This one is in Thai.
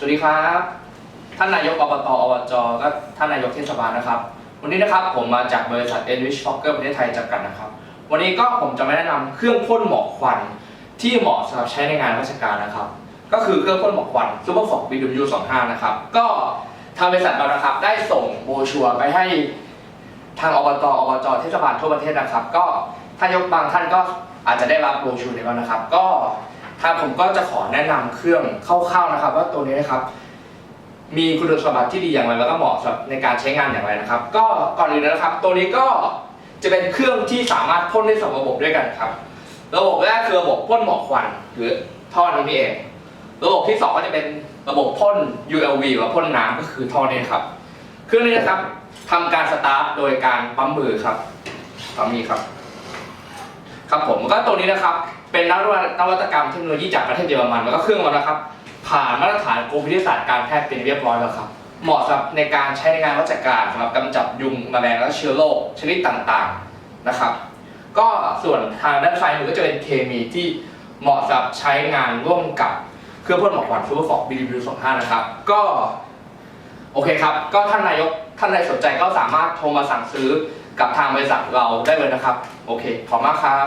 สวัสดีครับ ท่านนายกอบตอบจและท่านนายกเทศบาลนะครับ วันนี้นะครับผมมาจากบริษัท Enrich Fokker ประเทศไทยจำกัดนะครับ วันนี้ก็ผมจะมาแนะนำเครื่องพ่นหมอกควันที่เหมาะสำหรับใช้ในงานราชการนะครับ ก็คือเครื่องพ่นหมอกควัน Super Fox BW 25 นะครับ ก็ทางบริษัทเรานะครับได้ส่งโบชัวไปให้ทางอบตอบจเทศบาลทั่วประเทศนะครับ ก็ท่านยกบางท่านก็อาจจะได้รับโบชัวร์นี้แล้วนะครับ ก็ ทางผมก็จะขอแนะนำเครื่องคร่าวๆนะครับ ว่าตัวนี้นะครับ มีคุณสมบัติที่ดีอย่างไรแล้วก็เหมาะสำหรับในการใช้งานอย่างไรนะครับ ก็ก่อนอื่นนะครับ ตัวนี้ก็จะเป็นเครื่องที่สามารถพ่นได้สองระบบด้วยกันครับ ระบบแรกคือระบบพ่นหมอกควันหรือท่อนี้นี่เอง ระบบที่สองก็จะเป็นระบบพ่น ULV หรือพ่นน้ำก็คือท่อนี้ครับ เครื่องนี้นะครับทำการสตาร์ทโดยการปั๊มมือครับปั๊มนี้ครับ ครับผมก็ตัวนี้นะครับ เป็นนวัตนวัตกรรมเทคโนโลยีจากประเทศเยอรมันแล้วก็เครื่องมันนะครับ ผ่านมาตรฐานกรมวิทยาศาสตร์การแพทย์เป็นเรียบร้อยแล้วครับ เหมาะสำหรับในการใช้ในงานราชการสำหรับกำจัดยุงแมลงและเชื้อโรคชนิดต่างๆนะครับ ก็ส่วนทางด้านซ้ายมือก็จะเป็นเคมีที่เหมาะสำหรับใช้งานร่วมกับเครื่องพ่นหมอกควันซูเปอร์ฟอกบีบีสองห้านะครับ ก็โอเคครับ ก็ท่านนายกท่านใดสนใจก็สามารถโทรมาสั่งซื้อกับทางบริษัทเราได้เลยนะครับ โอเค ขอบคุณมากครับ